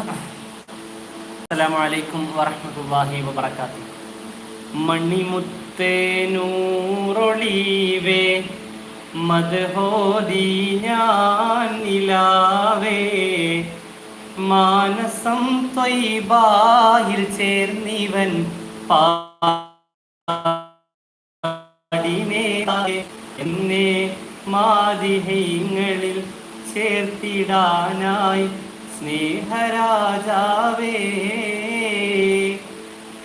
അസ്സലാമു അലൈക്കും വബർക്കാത്തു മണിമുത്തേ മണിമുത്തേനൂറൊളിവേ മദ്ഹോദി ഞാൻ നിലാവേ മാനസം ത്വൈബാഹിൽ ചേർന്നിവൻ പാടിനേ എന്നെ മാതിഹ്യങ്ങളിൽ ചേർത്തിടാനായി സ്നേഹരാജാവേ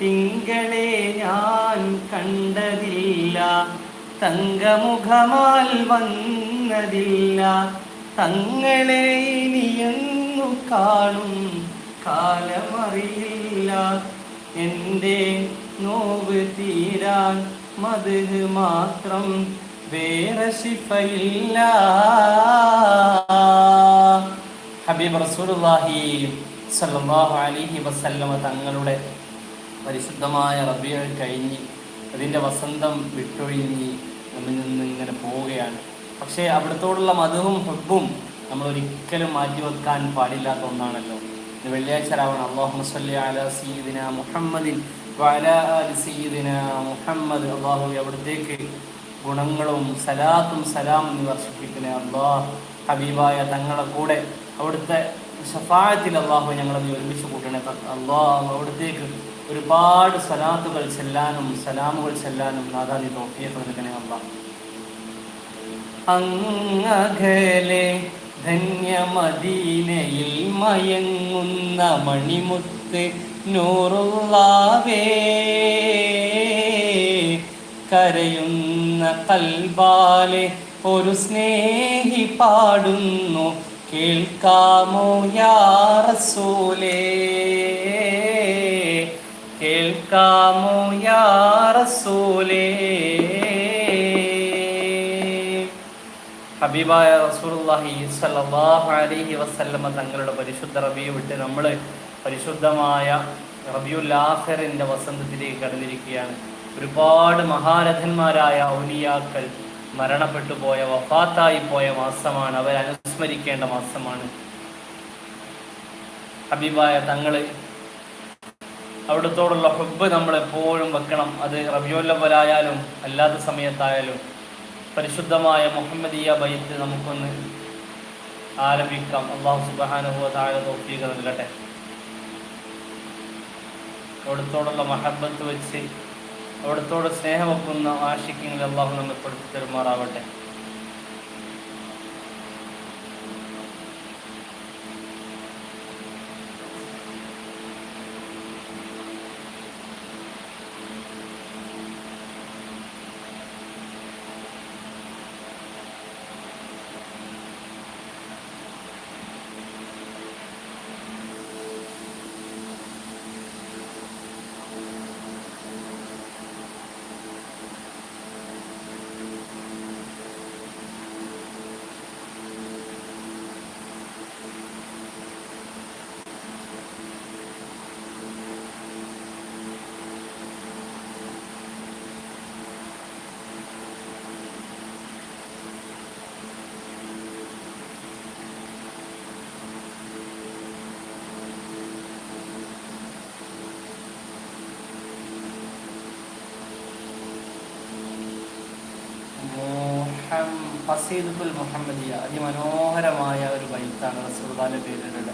തിങ്കളെ ഞാൻ കണ്ടതില്ല തങ്കമുഖമാൽ വന്നതില്ല. തങ്ങളെ ഇനിയെന്നു കാണും കാലമറിയില്ല. എന്റെ നോവ് തീരാൻ മത് മാത്രം വേറെ ശിഫയില്ല. ഹബീബ് റസൂലുള്ളാഹി സല്ലല്ലാഹു അലൈഹി വസല്ലമ തങ്ങളുടെ പരിശുദ്ധമായ റബീഉൽ കഴിഞ്ഞ് അതിന്റെ വസന്തം വിട്ടൊഴിഞ്ഞ് നമ്മിൽ നിന്ന് ഇങ്ങനെ പോവുകയാണ്. പക്ഷേ അവിടത്തോടുള്ള മധുവും ഹുബും നമ്മൾ ഒരിക്കലും മാറ്റിവെക്കാൻ പാടില്ലാത്ത ഒന്നാണല്ലോ. വെള്ളിയാഴ്ച രാവണം അള്ളാഹു സല്ലി അല സീദിന മുഹമ്മദിൻ വല ആലി സീദിന മുഹമ്മദ്. അള്ളാഹു അവിടത്തേക്ക് ഗുണങ്ങളും സലാത്തും സലാമും വർഷിപ്പിക്കുന്ന അള്ളാഹ് ഹബീബായ തങ്ങളുടെ കൂടെ അവിടുത്തെ ഷഫായത്തിൽ അള്ളാഹു ഞങ്ങളെ നീ ഒരുമിച്ച് കൂട്ടണേ. അള്ളാഹു അവിടത്തേക്ക് ഒരുപാട് സലാത്തുകൾ ചെല്ലാനും സലാമുകൾ ചെല്ലാനും നാദാദി തോഫിയെ നൽകണേ അള്ളാഹ് ധന്യമദീനയിൽ മയങ്ങുന്ന മണിമുത്ത് നൂറുള്ളാവേ. കരയുന്ന കൽബാലെ ഒരു സ്നേഹി പാടുന്നു. കേൾക്കാമോ യാറസൂലേ കേൾക്കാമോ യാറസൂലേ ഹബീബായ റസൂലുള്ളാഹി സ്വല്ലല്ലാഹു അലൈഹി തങ്ങളുടെ പരിശുദ്ധ റബിയെ വിട്ട് നമ്മൾ പരിശുദ്ധമായ റബിയുൽ ആഖിറിന്റെ വസന്തത്തിലേക്ക് കടന്നിരിക്കുകയാണ്. ഒരുപാട് മഹാരഥന്മാരായ ഔലിയാക്കൾ മരണപ്പെട്ടു പോയ വഫാത്തായി പോയ മാസമാണ്. അവർ അനുസ്മരിക്കേണ്ട മാസമാണ്. ഹബീബായ തങ്ങൾ അവിടത്തോടുള്ള ഹുബ് നമ്മൾ എപ്പോഴും വെക്കണം. അത് റബിയോല്ലവലായാലും അല്ലാത്ത സമയത്തായാലും പരിശുദ്ധമായ മുഹമ്മദിയ ബൈത്ത് നമുക്കൊന്ന് ആരംഭിക്കാം അള്ളാഹു സുബാനുഭവ താഴെ തോഫീക നൽകട്ടെ. അവിടത്തോടുള്ള മഹബത്ത് വെച്ച് അവിടത്തോട് സ്നേഹമൊക്കുന്ന ആഷിക്കിങ്ങൾ അള്ളാഹു നമ്മെ പെടുത്തി തെരുമാറാവട്ടെ ഫസീദുൽ മുഹമ്മദിയ അതിമനോഹരമായ ഒരു ബൈത്താണ് റസൂദാന്റെ പേരിലുള്ള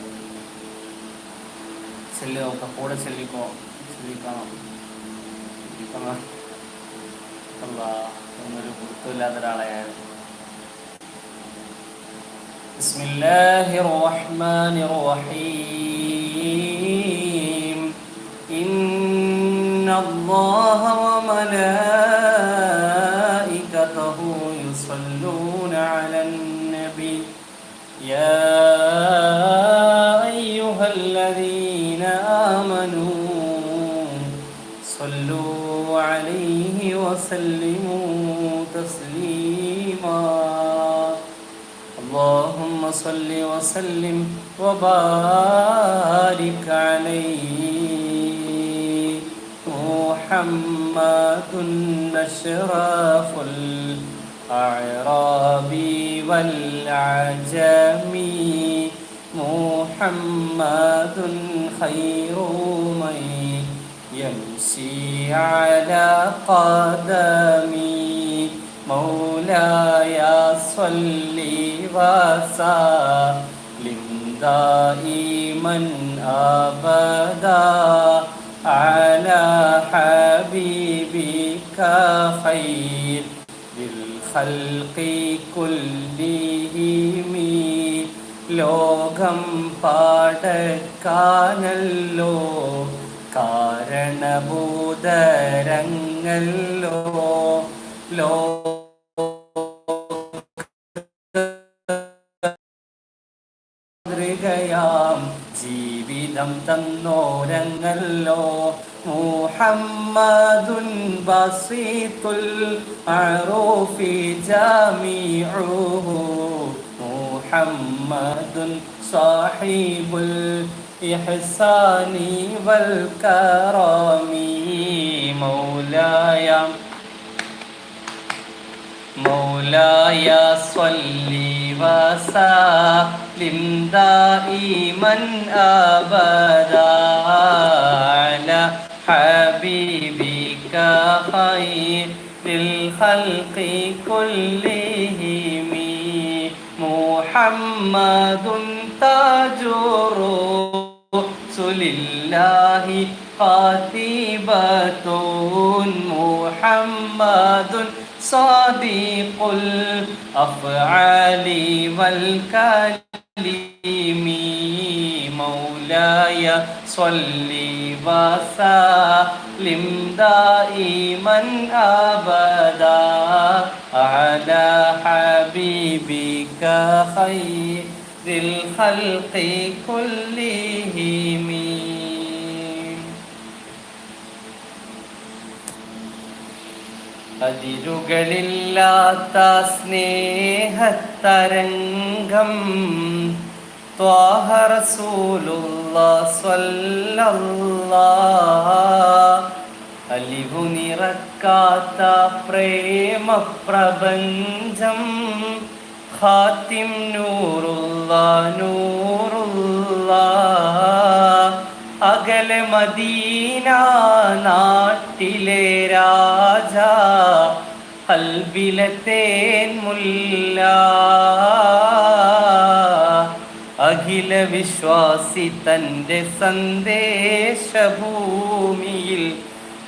ചെല്ലി നോക്കാം കൂടെ ചെല്ലിക്കോ ചെല്ലിക്കണം ചെല്ലിക്കണം അല്ലാ ഒന്നൊരു പുറത്തുമില്ലാത്ത ഒരാളെയാണ് بسم الله الرحمن الرحيم إن الله وملائكته صلوا عليه وسلموا تسليما. اللهم صل وسلم وبارك عليه. محمد أشرف الأعراب والعجم محمد خير من يمشي على قدمي مولاي صل وسلم دائما أبدا على حبيبك خير الخلق كلهم ലോകം പാടക്കാനല്ലോ കാരണഭൂതരങ്ങല്ലോ ലോ മാതൃകയാം ജീവിതം തന്നോരങ്ങല്ലോ മുഹമ്മദുൻ ബസീത്തുൽ അറൂഫി ജമീഉഹു മുഹമ്മദുൻ സാഹിബുൽ إحساني والكرم مولاي. مولاي صلي وسلم دائما أبدا على حبيبك خير الخلق كلهم. محمد تاج الروح رسل الله خاتبة محمد صديق الأفعال والكلم مولاي صل وسلم دائما أبدا على حبيبك خير الخلق كلهم അതിരുകളില്ലാത്ത സ്നേഹത്തരംഗം അലിവു നിറക്കാത്ത പ്രേമപ്രപഞ്ചം നൂറുള്ള നൂറുള്ള അകലെ മദീന നാട്ടിലെ രാജ അൽബിലത്തേൻ മുല്ല. അഖില വിശ്വാസി തന്റെ സന്ദേശഭൂമിയിൽ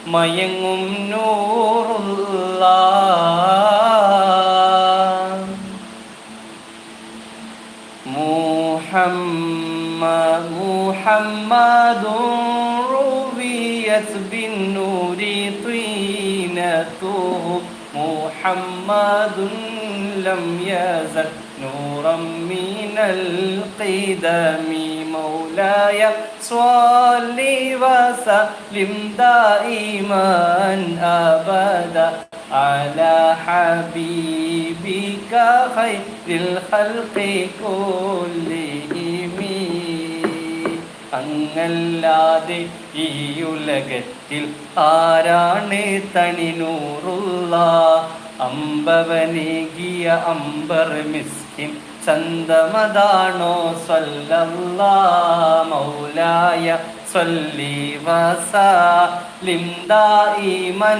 മയങ്ങും നൂറുള്ള محمد محمد رويت بالنور طينته محمد لم يزل نورا من القدم مولاي صل وسلم دائما ابدا على حبيبك خير الخلق كلهم അങ്ങല്ലാതെ ഈ ഉലകത്തിൽ ആരാണ് തനിനൂറുള്ള അമ്പവനേകിയ അമ്പർ മിസ്കിൻ ചന്തമതാണോ സ്വല്ലല്ലാ മൗലായ صلي وسلم دائما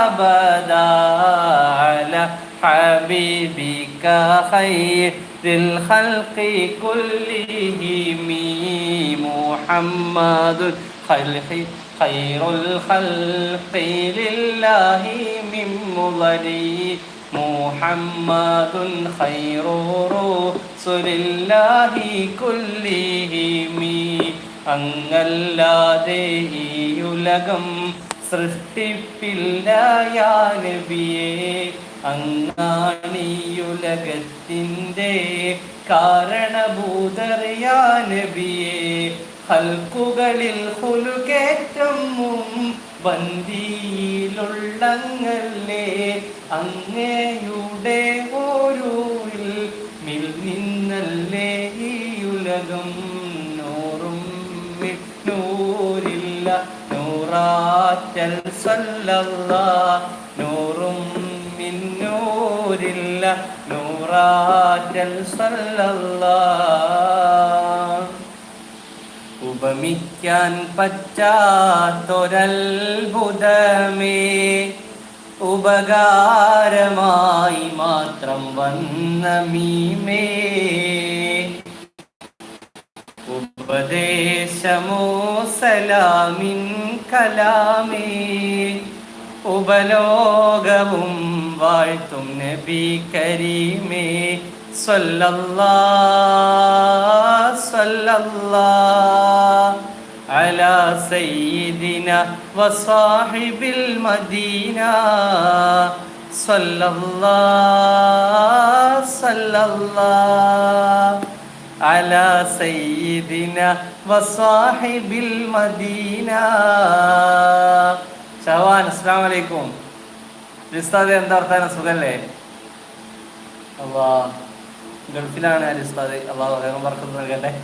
أبدا على حبيبك خير الخلق كلهم محمد خلق خير الخلق لله من مضري محمد خير رسل الله كلهم അങ്ങല്ലാതെ ഈ ഉലകം സൃഷ്ടിപ്പില്ലായ നബിയെ അങ്ങാണിയുലകത്തിൻ്റെ കാരണഭൂതറിയാ നബിയെ ഹൽക്കുകളിൽ ഹുലുകേറ്റം വന്തിയിലുള്ളങ്ങല്ലേ അങ്ങയുടെ ഓരോയിൽ മിൽ നിന്നല്ലേ ഈ ഉലകം നൂറും നൂറില്ല നൂറാറ്റൽ സല്ലല്ല നൂറും മിന്നൂരില്ല. നൂറാറ്റൽ സല്ലല്ലാ ഉപമിക്കാൻ പറ്റാത്തൊരത്ഭുതമേ. ഉപകാരമായി മാത്രം വന്ന മീമേ. ഉപദേശമോ സലാമിൻ കലാമേ. ഉപലോകവും വാഴ്ത്തും നബി കരീമേ. സ്വല്ലല്ലാ സ്വല്ലല്ലാ على سيدنا وصاحب المدينة صلى الله صلى الله على سيدنا وصاحب المدينة ഷവാൻ അസ്സാം വലൈക്കും ഉസ്താദ് എന്താ വർത്താനം സുഖല്ലേ അള്ളാ ഗൾഫിലാണ് അലിസ്താദി അള്ളാഹു വേഗം വർക്കുന്നത് നൽകട്ടെ.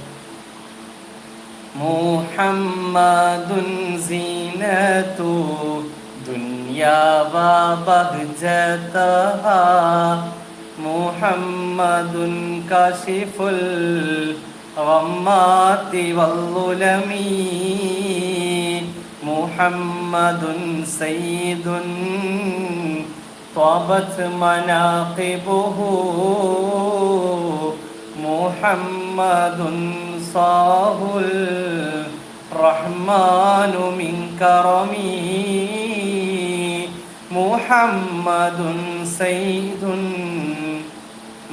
മുഹമ്മദുൻ സീനതു ദുനിയാ വബഹ്ജതഹാ മുഹമ്മദുൻ കാശിഫുൽ വമ്മാതി വല്ലുലമീ. മുഹമ്മദുൻ സയ്യിദുൻ طابت مناقبه محمد صاه الرحمن من كرمه محمد سيد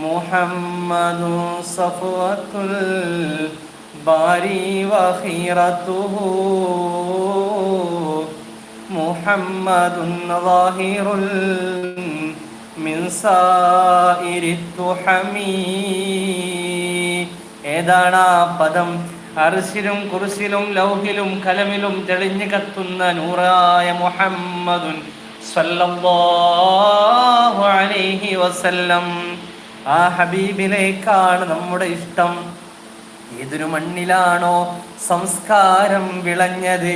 محمد صفوة الباري وخيرته محمد ظاهر من سائر التحم ഏതാണ് ആ പദം അർശിലും കുർസിലും ലൗഹിലും കലമിലും തെളിഞ്ഞു കത്തുന്ന നൂറായ മുഹമ്മദുൻ സല്ലല്ലാഹു അലൈഹി വസല്ലം ആ ഹബീബിലേക്കാണ് നമ്മുടെ ഇഷ്ടം ഏതൊരു മണ്ണിലാണോ സംസ്കാരം വിളഞ്ഞത്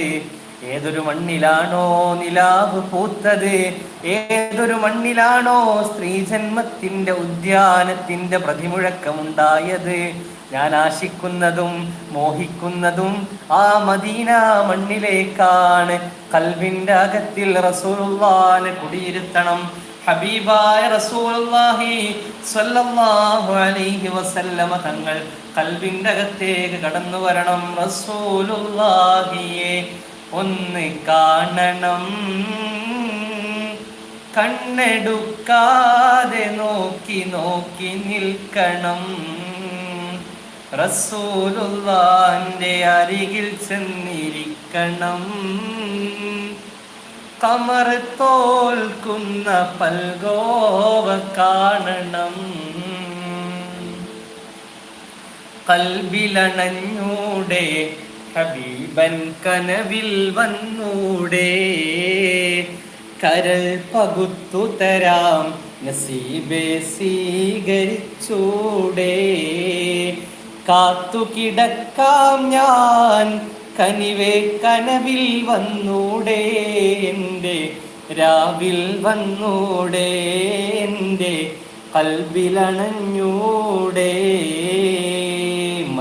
ഏതൊരു മണ്ണിലാണോ നിലാവ് പൂത്തത്? ഏതൊരു മണ്ണിലാണോ സ്ത്രീ ജന്മത്തിന്റെ ഉദ്യാനത്തിന്റെ പ്രതിമുഴക്കമുണ്ടായത്? ഞാൻ ആശിക്കുന്നതും മോഹിക്കുന്നതും ആ മദീന മണ്ണിലേക്കാണ്. കൽവിന്റെ അകത്തിൽ റസൂലുള്ളാനെ കുടിയിരുത്തണം. ഹബീബായ റസൂലുള്ളാഹി സ്വല്ലല്ലാഹു അലൈഹി വസല്ലമ തങ്ങൾ കൽവിന്റെ അകത്തേക്ക് കടന്നു വരണം റസൂലുള്ളാഹിയെ. ഒന്ന് കാണണം. കണ്ണെടുക്കാതെ നോക്കി നോക്കി നിൽക്കണം. റസൂലുള്ളാന്റെ അരികിൽ ചെന്നിരിക്കണം. കമർ തോൽക്കുന്ന പൽഗോവ കാണണം. കൽബിലണഞ്ഞൂടെ ഹബീബൻ കനവിൽ വന്നൂടെ. കരൾ പകുത്തു തരാം നസീബെ സ്വീകരിച്ചൂടെ. കാത്തു കിടക്കാം ഞാൻ കനിവേ കനവിൽ വന്നൂടെ. എന്റെ രാവിൽ വന്നൂടെ എന്റെ കൽബിലണഞ്ഞൂടെ.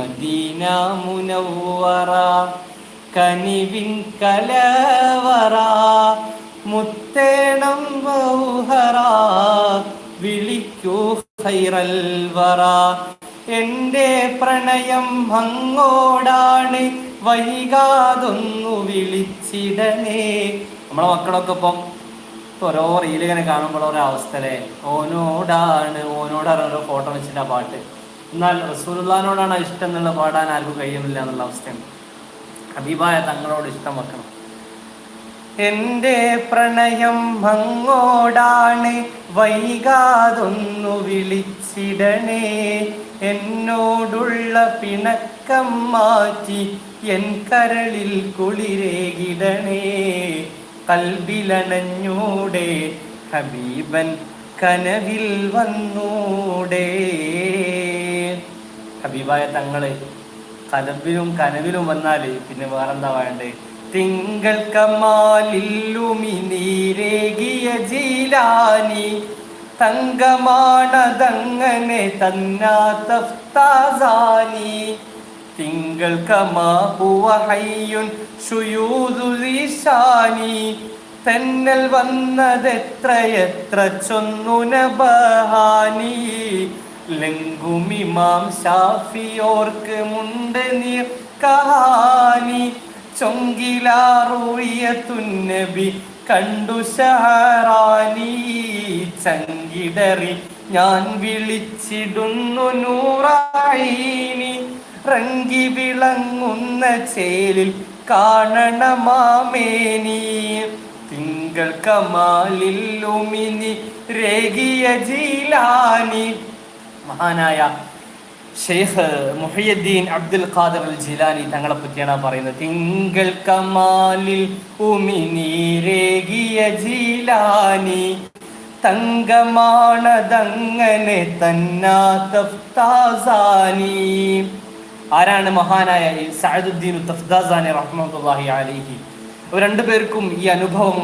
മദീന മുനവറ കനിവിൻ കലവറ മുത്തേണം ബൗഹറ വിളിക്കൂ ഹൈറൽ വറ എന്റെ പ്രണയം അങ്ങോടാണ് വൈകാതൊന്നു വിളിച്ചിടനേ നമ്മളെ മക്കളൊക്കെ ഇപ്പം ഇപ്പൊ ഓരോ റീലിങ്ങനെ കാണുമ്പോൾ ഓരോ അല്ലേ? ഓനോടാണ് ഓനോടാണ് ഓരോ ഫോട്ടോ വെച്ചിട്ട് ആ പാട്ട്. എന്നാൽ റസൂലുള്ളാനോടാണ് ഇഷ്ടം എന്നുള്ള പാടാൻ ആർക്കും കഴിയുന്നില്ല എന്നുള്ള അവസ്ഥയാണ്. ഹബീബായ തങ്ങളോട് ഇഷ്ടം വെക്കണം. എന്റെ പ്രണയം അങ്ങോടാണ് വൈകാതൊന്നു വിളിച്ചിടണേ. എന്നോടുള്ള പിണക്കം മാറ്റി എൻ കരളിൽ കുളിരേകിടണേ. കൽബിലണഞ്ഞൂടെ ഹബീബൻ കനവിൽ വന്നൂടെ. ഹബീബായ തങ്ങൾ കലബിലും കനവിലും വന്നാൽ പിന്നെ വേറെന്താ വേണ്ടേ? തിങ്കൾ കമാലില്ലുമി നീരേകിയ ജീലാനി തങ്കമാണതങ്ങനെ തന്നാത്തഫ്താസാനി തിങ്കൾ കമാ ഹുവ ഹയ്യുൻ ഷുയൂദുലിശാനി തെന്നൽ വന്നതെത്രയെത്ര ചൊന്നുനബാനി ലങ്കുമിമാം ഷാഫിയോർക്ക് മുണ്ട് നീർ കഹാനി. ചൊങ്കിലാറൂറിയ തുന്നബി കണ്ടു ഷഹറാനി. ചങ്കിടറി ഞാൻ വിളിച്ചിടുന്നു നൂറായിനി. റങ്കി വിളങ്ങുന്ന ചേലിൽ കാണണമാമേനി. തിങ്കൾ ഉമിനി രേഖിയ ജീലാനി. മഹാനായ ഷെയ്ഖ് മുഹിയുദ്ദീൻ അബ്ദുൽ ഖാദർ അൽ ജിലാനി തങ്ങളെ പറ്റിയാണ് പറയുന്നത്. തിങ്കൾ കമാലിൽ ഉമിനി ഉമിനീരേകിയ ജീലാനി. തങ്കമാണതങ്ങനെ തഫ്താസാനി. ആരാണ് മഹാനായ സഅദുദ്ദീൻ തഫ്താസാനി റഹ്മത്തുള്ളാഹി അലൈഹി? രണ്ടുപേർക്കും ഈ അനുഭവം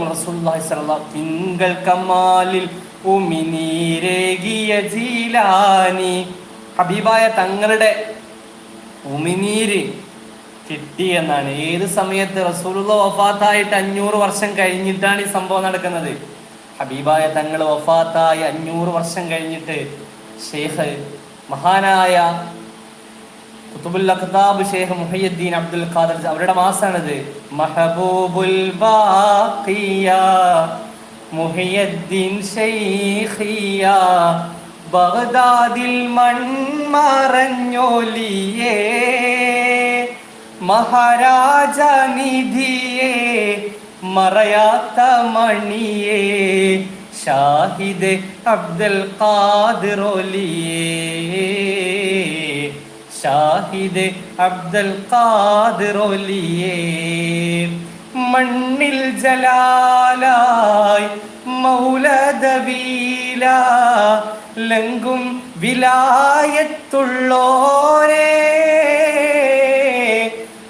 തിങ്കൾ കമാലിൽ ജീലാനി. ഹബീബായ തങ്ങളുടെ ഉമിനീര് കിട്ടി എന്നാണ്. ഏത് സമയത്ത് റസൂലുള്ള വഫാത്തായിട്ട് അഞ്ഞൂറ് വർഷം കഴിഞ്ഞിട്ടാണ് ഈ സംഭവം നടക്കുന്നത്? ഹബീബായ തങ്ങൾ വഫാത്തായി അഞ്ഞൂറ് വർഷം കഴിഞ്ഞിട്ട് ഷെയ്ഖ് മഹാനായ അബ്ദുൽ ഖാദർ അവരുടെ മാസാണിത്. മഹബൂബുൽ ബാഖിയ മുഹയ്യദ്ദീൻ മഹാരാജ നിധിയേ മറയാത്ത മണിയേ ഷാഹിദ് അബ്ദുൽ ഖാദിറോലിയേ ഷാഹിദ് അബ്ദുൽ ഖാദിറോലിയേ മണ്ണിൽ ജലാലായി മൗലദവീല ലങ്കും വിലായത്തുള്ളോരേ.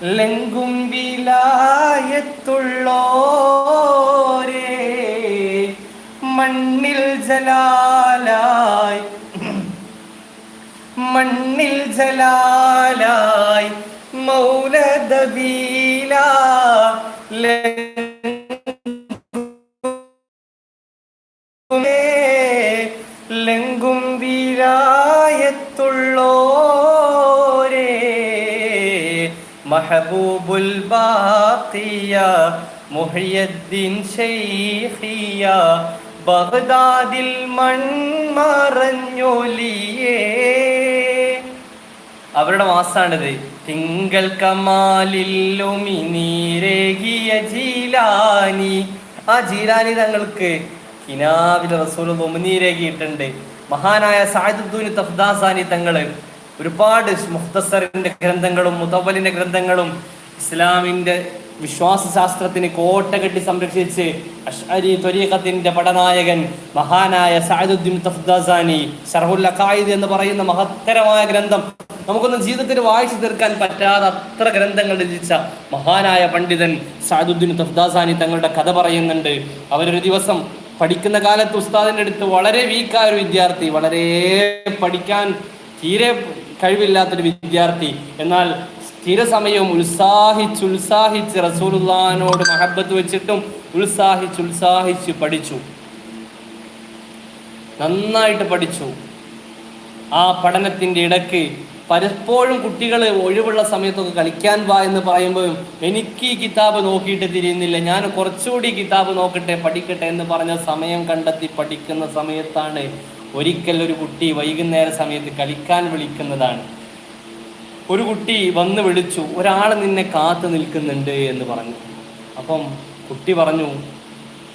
ലങ്കും വിലായത്തുള്ളോരേ. മണ്ണിൽ ജലാലായി മണ്ണിൽ ജലാലായി മൗനദീല ലങ്കും വീരായത്തുള്ളോരേ. മഹബൂബുൽ ബാത്തിയ മുഹിയദ്ദീൻ ഷെയ്ഖിയ ബഗ്ദാദിൽ മൺമറഞ്ഞൊലിയേ. അവരുടെ മാസാണിത്. തിങ്കൾ കമാലില്ലുമിനീരേകിയ ജീലാനി. തങ്ങൾക്ക് ഉമിനീരേകിയിട്ടുണ്ട് മഹാനായ സാഹിദുദ്ദൂന് തഫ്ദാസാനി തങ്ങൾ ഒരുപാട് മുഖ്തസറിന്റെ ഗ്രന്ഥങ്ങളും മുതവലിന്റെ ഗ്രന്ഥങ്ങളും ഇസ്ലാമിന്റെ വിശ്വാസ ശാസ്ത്രത്തിന് കോട്ട കെട്ടി സംരക്ഷിച്ച് അഷ്അരി ത്വരീഖത്തിന്റെ പടനായകൻ മഹാനായ സഅദുദ്ദീൻ തഫ്ദാസാനി ഷർഹുൽ അഖായിദ് എന്ന് പറയുന്ന മഹത്തരമായ ഗ്രന്ഥം നമുക്കൊന്നും ജീവിതത്തിൽ വായിച്ചു തീർക്കാൻ പറ്റാതെ അത്ര ഗ്രന്ഥങ്ങൾ രചിച്ച മഹാനായ പണ്ഡിതൻ സാദുദ്ദീൻ തഫ്ദാസാനി തങ്ങളുടെ കഥ പറയുന്നുണ്ട്. അവരൊരു ദിവസം പഠിക്കുന്ന കാലത്ത് ഉസ്താദിന്റെ അടുത്ത് വളരെ വീക്കായ ഒരു വിദ്യാർത്ഥി വളരെ പഠിക്കാൻ തീരെ കഴിവില്ലാത്തൊരു വിദ്യാർത്ഥി. എന്നാൽ സ്ഥിര സമയവും ഉത്സാഹിച്ച് ഉത്സാഹിച്ച് റസൂലുള്ളാഹിനോട് മഹബത്ത് വെച്ചിട്ടും ഉത്സാഹിച്ച് ഉത്സാഹിച്ച് പഠിച്ചു. നന്നായിട്ട് പഠിച്ചു. ആ പഠനത്തിന്റെ ഇടയ്ക്ക് പലപ്പോഴും കുട്ടികൾ ഒഴിവുള്ള സമയത്തൊക്കെ കളിക്കാൻ വാ എന്ന് പറയുമ്പോഴും എനിക്ക് ഈ കിതാബ് നോക്കിയിട്ട് തിരിയുന്നില്ല. ഞാൻ കുറച്ചുകൂടി കിതാബ് നോക്കട്ടെ പഠിക്കട്ടെ എന്ന് പറഞ്ഞ സമയം കണ്ടെത്തി പഠിക്കുന്ന സമയത്താണ് ഒരിക്കൽ ഒരു കുട്ടി വൈകുന്നേര സമയത്ത് കളിക്കാൻ വിളിക്കുന്നതാണ്. ഒരു കുട്ടി വന്ന് വിളിച്ചു ഒരാൾ നിന്നെ കാത്തു നിൽക്കുന്നുണ്ട് എന്ന് പറഞ്ഞു. അപ്പം കുട്ടി പറഞ്ഞു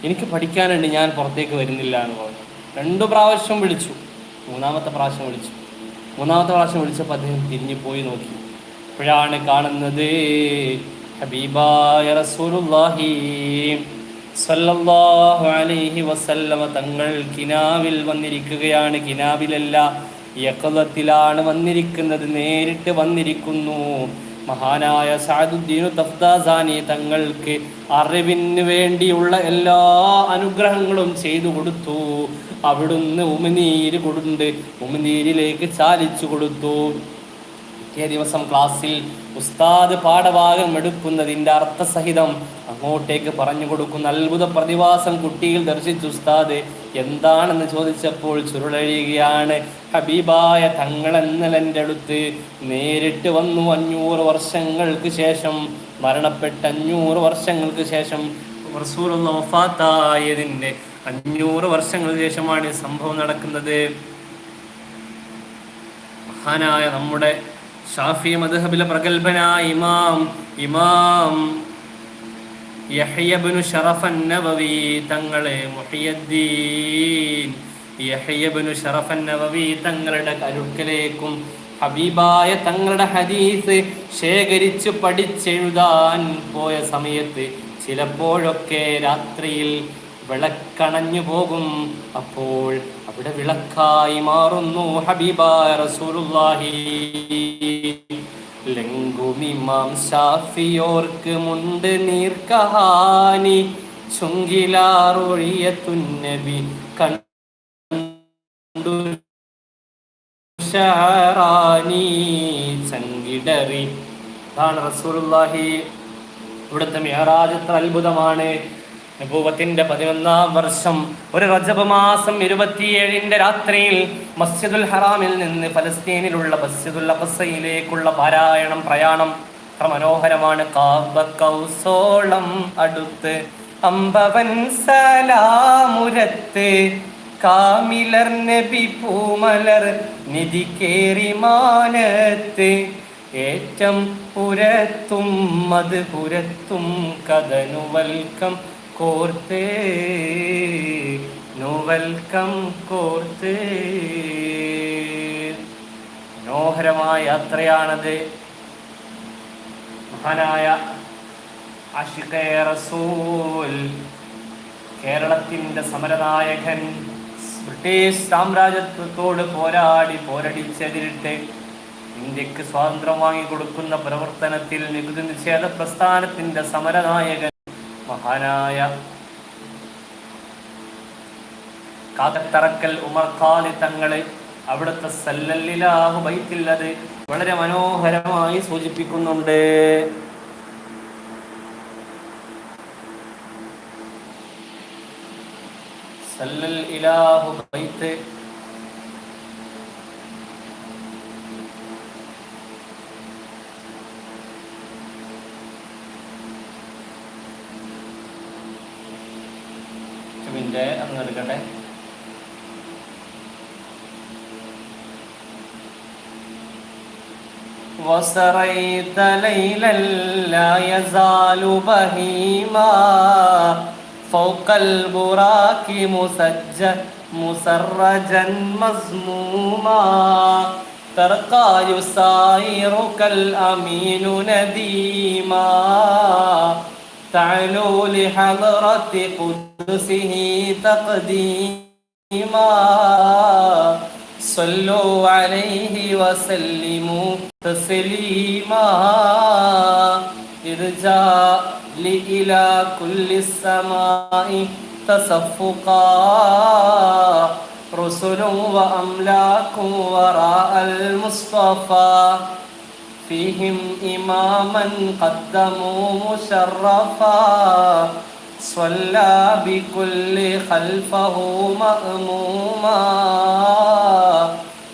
എനിക്ക് പഠിക്കാനുണ്ട് ഞാൻ പുറത്തേക്ക് വരുന്നില്ല എന്ന് പറഞ്ഞു. രണ്ടു പ്രാവശ്യം വിളിച്ചു മൂന്നാമത്തെ പ്രാവശ്യം വിളിച്ചു. മൂന്നാമത്തെ പ്രാവശ്യം വിളിച്ചപ്പോൾ അദ്ദേഹം തിരിഞ്ഞു പോയി നോക്കി. ഇപ്പോഴാണ് കാണുന്നത്. ഹബീബായ റസൂലുള്ളാഹി സല്ലല്ലാഹു അലൈഹി വസല്ലമ തങ്ങൾ കിനാവിൽ വന്നിരിക്കുകയാണ്. കിനാവിലല്ല യക്കലത്തിലാണ് വന്നിരിക്കുന്നത്. നേരിട്ട് വന്നിരിക്കുന്നു. മഹാനായ സാദുദ്ദീനു തഫ്താസാനി തങ്ങൾക്ക് അറിവിന് വേണ്ടിയുള്ള എല്ലാ അനുഗ്രഹങ്ങളും ചെയ്തു കൊടുത്തു. അവിടുന്ന് ഉമിനീര് കൊടുണ്ട് ഉമിനീരിലേക്ക് ചാലിച്ചു കൊടുത്തു. പിറ്റേ ദിവസം ക്ലാസ്സിൽ ഉസ്താദ് പാഠഭാഗം എടുക്കുന്നതിന്റെ അർത്ഥസഹിതം അങ്ങോട്ടേക്ക് പറഞ്ഞു കൊടുക്കുന്ന. അത്ഭുത പ്രതിഭാസം കുട്ടിയിൽ ദർശിച്ചു ഉസ്താദ്. എന്താണെന്ന് ചോദിച്ചപ്പോൾ ചുരുളഴിയുകയാണ്. ഹബീബായ തങ്ങളെന്നലെന്റെ അടുത്ത് നേരിട്ട് വന്നു അഞ്ഞൂറ് വർഷങ്ങൾക്ക് ശേഷം മരണപ്പെട്ട അഞ്ഞൂറ് വർഷങ്ങൾക്ക് ശേഷം റസൂലുള്ള വഫാത്തായതിന്റെ അഞ്ഞൂറ് വർഷങ്ങൾക്ക് ശേഷമാണ് ഈ സംഭവം നടക്കുന്നത്. മഹാനായ നമ്മുടെ ഷാഫി മദ്ഹബിലെ പ്രഗത്ഭനായ ഇമാം ഇമാം യഹ്യബ്നു ഷറഫൻ നവവി തങ്ങളെ മുഹിയദ്ദീൻ. യഹ്യബ്നു ഷറഫൻ നവവി തങ്ങളുടെ കരുക്കലേക്കും ഹബീബായ തങ്ങളുടെ ഹദീസ് ശേഖരിച്ച് പഠിച്ചെഴുതാൻ പോയ സമയത്ത് ചിലപ്പോഴൊക്കെ രാത്രിയിൽ വിളക്കണഞ്ഞു പോകും. അപ്പോൾ അവിടെ വിളക്കായി മാറുന്നു ഹബീബായ റസൂലുള്ളാഹി. ലങ്കുമിമാം ഷാഫിയോർക്ക് മുണ്ട് നീർക്കഹാനി. ചുങ്കിലാറൊഴിയ തുന്നബി കണ്ടു ഷാറാനി. ചങ്കിടറി അതാണ് റസൂലുള്ളാഹി. ഇവിടുത്തെ മേറാജ് എത്ര അത്ഭുതമാണ്. നബൂവത്തിന്റെ പതിനൊന്നാം വർഷം. ഒരു റജബ് മാസം ഇരുപത്തിയേഴിന്റെ രാത്രിയിൽ മസ്ജിദുൽ ഹറാമിൽ നിന്ന് ഫലസ്തീനിലുള്ള മസ്ജിദുൽ അബസയിലേക്കുള്ള പാരായണം പ്രയാണം. അത്ര മനോഹരമാണ്. കാബക്കൗസോളം അടുത്ത് അമ്പവൻ സലാമുരത്ത്. കാമിലർ നബി പൂമലർ നിധി കേറി മാനത്ത്. ഏറ്റം പുരത്തും മത് പുരത്തും കഥനുവൽക്കം കോർത്ത്. നോവൽക്കം കോർത്ത്. മനോഹരമായ യാത്രയാണത്. മഹാനായ ആഷിഖേ റസൂൽ കേരളത്തിന്റെ സമരനായകൻ ബ്രിട്ടീഷ് സാമ്രാജ്യത്വത്തോട് പോരാടി പോരടിച്ചെതിരിട്ട് ഇന്ത്യയ്ക്ക് സ്വാതന്ത്ര്യം വാങ്ങിക്കൊടുക്കുന്ന പ്രവർത്തനത്തിൽ നികുതി നിഷേധ പ്രസ്ഥാനത്തിന്റെ സമരനായകൻ മഹാനായ കാക്കത്തറക്കൽ ഉമർ ഖാലി തങ്ങളെ അവിടുത്തെ സല്ലല്ലിലാഹു ബൈത്തിൽ അത് വളരെ മനോഹരമായി സൂചിപ്പിക്കുന്നുണ്ട്. സല്ലൽ ഇലാഹു ബൈത്ത് മിനിറ്റ് അങ്ങ് എടുക്കട്ടെ وسريت ليلا لا يزال بهيما فوق البراك مسجى مسرجا مزموما ترقى يسايرك الأمين نديما تعلو لحضرة قدسه تقديما. صلوا عليه وسلموا تسليما. إذ جاء إلى كل السماء تصفقا. رسل وأملاك وراء المصطفى. فيهم إماما قدموا مشرفا. صلى بكل خلفه مأموما.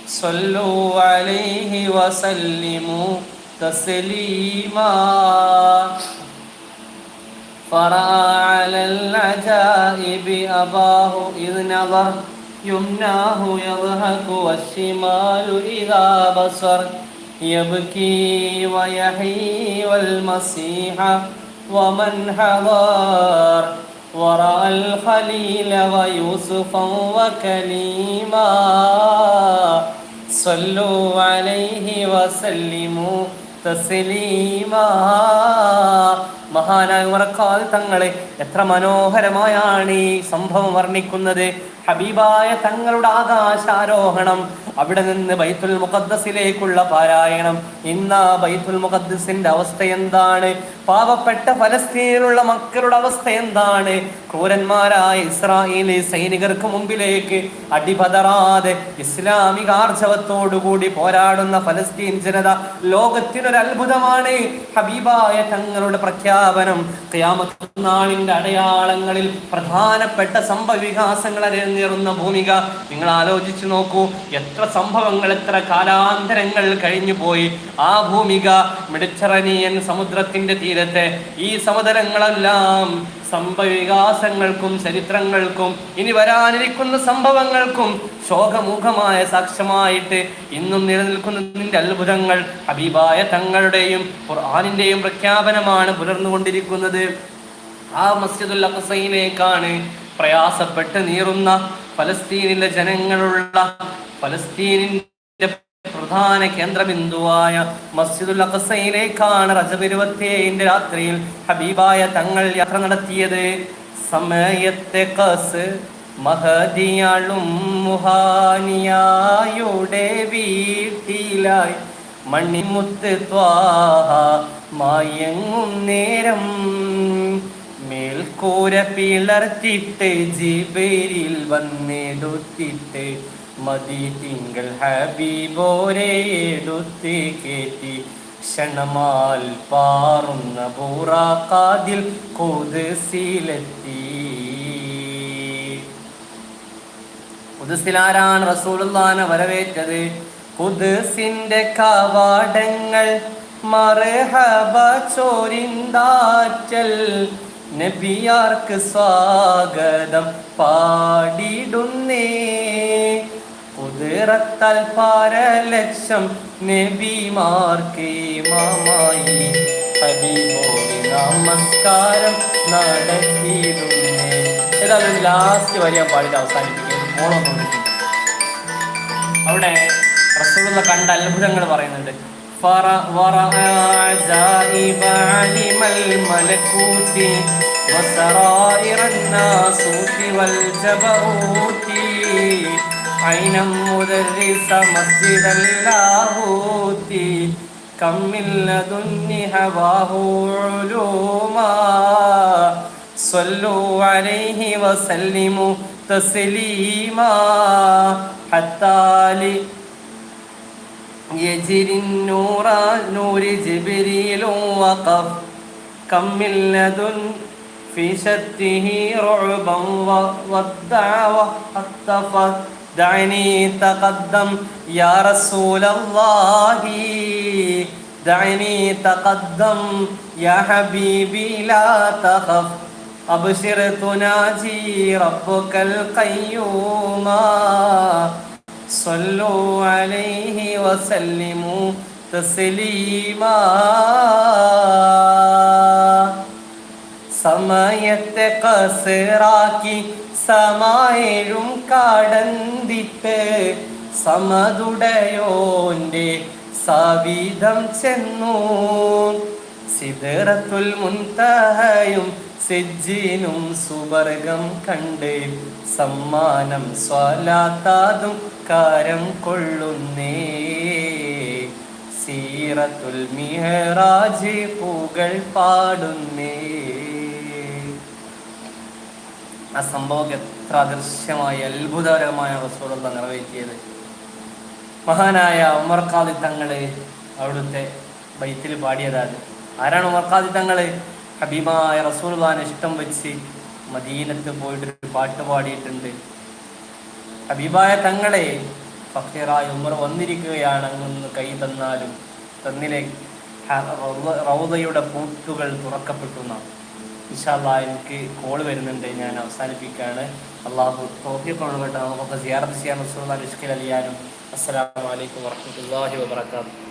صلوا عليه وسلموا تسليما. فرأى على العجائب أباه إذ نظر. يمناه يضحك والشمال إذا بصر. يبكي ويحيي والمسيح ومن حضر ورأى الخليل ويوسفا وكليما صلوا عليه وسلموا തസ്ലീമാ മഹാനായ ഉമർഖാദ് തങ്ങളെ എത്ര മനോഹരമായാണ് ഈ സംഭവം വർണിക്കുന്നത്. ഹബീബായ തങ്ങളുടെ ആകാശാരോഹണം അവിടെ നിന്ന് ബൈത്തുൽ മുഖദ്സിലേക്കുള്ള പാരായണം. ഇന്ന് ആ ബൈത്തുൽ മുഖദ്സിന്റെ അവസ്ഥ എന്താണ്? പാവപ്പെട്ട ഫലസ്തീനിലുള്ള മക്കളുടെ അവസ്ഥ എന്താണ്? ക്രൂരന്മാരായ ഇസ്രായേലി സൈനികർക്ക് മുമ്പിലേക്ക് അടിപതറാതെ ഇസ്ലാമിക ആർജവത്തോടുകൂടി പോരാടുന്ന ഫലസ്തീൻ ജനത ലോകത്തിന് ലോകത്തിനൊരു അത്ഭുതമാണ്. ഹബീബായ തങ്ങളുടെ പ്രഖ്യാപനം ക്യാമത്തുനാളിന്റെ അടയാളങ്ങളിൽ പ്രധാനപ്പെട്ട സംഭവ വികാസങ്ങൾ അരങ്ങേറുന്ന ഭൂമിക. നിങ്ങൾ ആലോചിച്ചു നോക്കൂ എത്ര സംഭവങ്ങൾ എത്ര കാലാന്തരങ്ങൾ കഴിഞ്ഞു പോയി. ആ ഭൂമിക മെഡിറ്ററേനിയൻ സമുദ്രത്തിന്റെ തീരത്തെ ഈ സമതലങ്ങളെല്ലാം സംഭവവികാസങ്ങൾക്കും ചരിത്രങ്ങൾക്കും ഇനി വരാനിരിക്കുന്ന സംഭവങ്ങൾക്കും ശോകമുഖമായ സാക്ഷ്യമായിട്ട് ഇന്നും നിലനിൽക്കുന്നതിന്റെ അത്ഭുതങ്ങൾ ഹബീബായ തങ്ങളുടെയും ഖുർആാനിന്റെയും പ്രഖ്യാപനമാണ് പുലർന്നുകൊണ്ടിരിക്കുന്നത്. ആ മസ്ജിദുൽ അഖസയിലേക്കാണ് പ്രയാസപ്പെട്ട് നീറുന്ന ഫലസ്തീനിലെ ജനങ്ങളുള്ള ഫലസ്തീനിന്റെ പ്രധാന കേന്ദ്രബിന്ദുവായ മസ്ജിദുൽ അഖസയിലേക്കാണ് റജബ് ഇരുപത്തിയേഴിന്റെ രാത്രിയിൽ ഹബീബായ തങ്ങൾ യാത്ര നടത്തിയത്. സമയത്തെ കസ് മഹദിയാളും വീട്ടിലായി മണിമുത്ത് ത്വാഹ മായങ്ങും നേരം മേൽക്കൂര പിളർത്തിട്ട് ജിബേരിൽ വന്നെടുത്തിട്ട് മതി തിങ്കൾ ഹബീബോരെ എടുത്ത് കേറ്റി ക്ഷണമാൽ പാറുന്ന ബൂറാക്കാതിൽ കൊതുസിലെത്തി കുതിസിലാരാണ് റസൂലുള്ളാനെ വരവേറ്റത്? കുതിസിന്റെ കവാടങ്ങൾ മറഹബ ചോരിന്താറ്റൽ. നബിയാർക്ക് സ്വാഗതം പാടിടുന്നേ. നിറത്താൽ പാരലക്ഷം നബിമാർക്ക് മാമായി ഹബീബോട് നമസ്കാരം നടത്തിയിടുന്നേ. ഏതായാലും ലാസ്റ്റ് വരിയാൻ പാടിട്ട് അവസാനിപ്പിക്കും ഓണം കൊണ്ടിരിക്കും അവിടെ റസൂളെന്ന് കണ്ട അത്ഭുതങ്ങൾ പറയുന്നുണ്ട്. മലക്കൂട്ടി വൽ വൽജബൂട്ടി عينا مدرس مسجد اللاهوت كم من لدن هواه علوما صلوا عليه وسلموا تسليما حتى لي يجري النور نور جبريل وقف كم من لدن في شته رعبا و- والدعوة اختفت دعني تقدم يا رسول الله دعني تقدم يا حبيبي لا تخف أبشر تناجي ربك القيوم صلوا عليه وسلموا تسليما സമയത്തെ കസറാക്കി സമായേഴും കാടന്തിപ്പ് സമതുടയോന്റെ സവിധം ചെന്നു. സിദറത്തുൽ മുൻതഹയും സിജ്ജിനും സുവർഗം കണ്ട് സമ്മാനം സ്വാലാത്താതും കാരം കൊള്ളുന്നേ. സീറത്തുൽ മിഹറാജ് പൂകൾ പാടുന്നേ. ആ സംഭവം എത്ര അദൃശ്യമായി അത്ഭുതകരമായ റസൂലുള്ള നിറവേറ്റിയത്. മഹാനായ ഉമർ തങ്ങൾ അവിടുത്തെ ബൈത്തിൽ പാടിയതാണ്. ആരാണ് ഉമർ തങ്ങൾ? ഹബീബായ റസൂലുള്ളാഹി ഇഷ്ടം വെച്ച് മദീനത്ത് പോയിട്ടൊരു പാട്ട് പാടിയിട്ടുണ്ട്. ഹബീബായ തങ്ങളെ ഫക്കീറായ ഉമർ വന്നിരിക്കുകയാണ് അങ്ങൊന്ന് കൈ തന്നാലും. തന്നിലെ റൗദയുടെ പൂട്ടുകൾ തുറക്കപ്പെട്ടു എന്നാണ്. ഇൻഷാല്ലാ എനിക്ക് കോൾ വരുന്നുണ്ട്. ഞാൻ അവസാനിപ്പിക്കുകയാണ്. അള്ളാഹു കേട്ടോ നമുക്കൊക്കെ സിയാറത്ത് ചെയ്യാൻ റസൂലുള്ളാഹിനെ ഇഷ്കിൽ അലിയാനും. അസ്സലാമു അലൈക്കും വറഹ്മത്തുള്ളാഹി വബറകാതുഹു.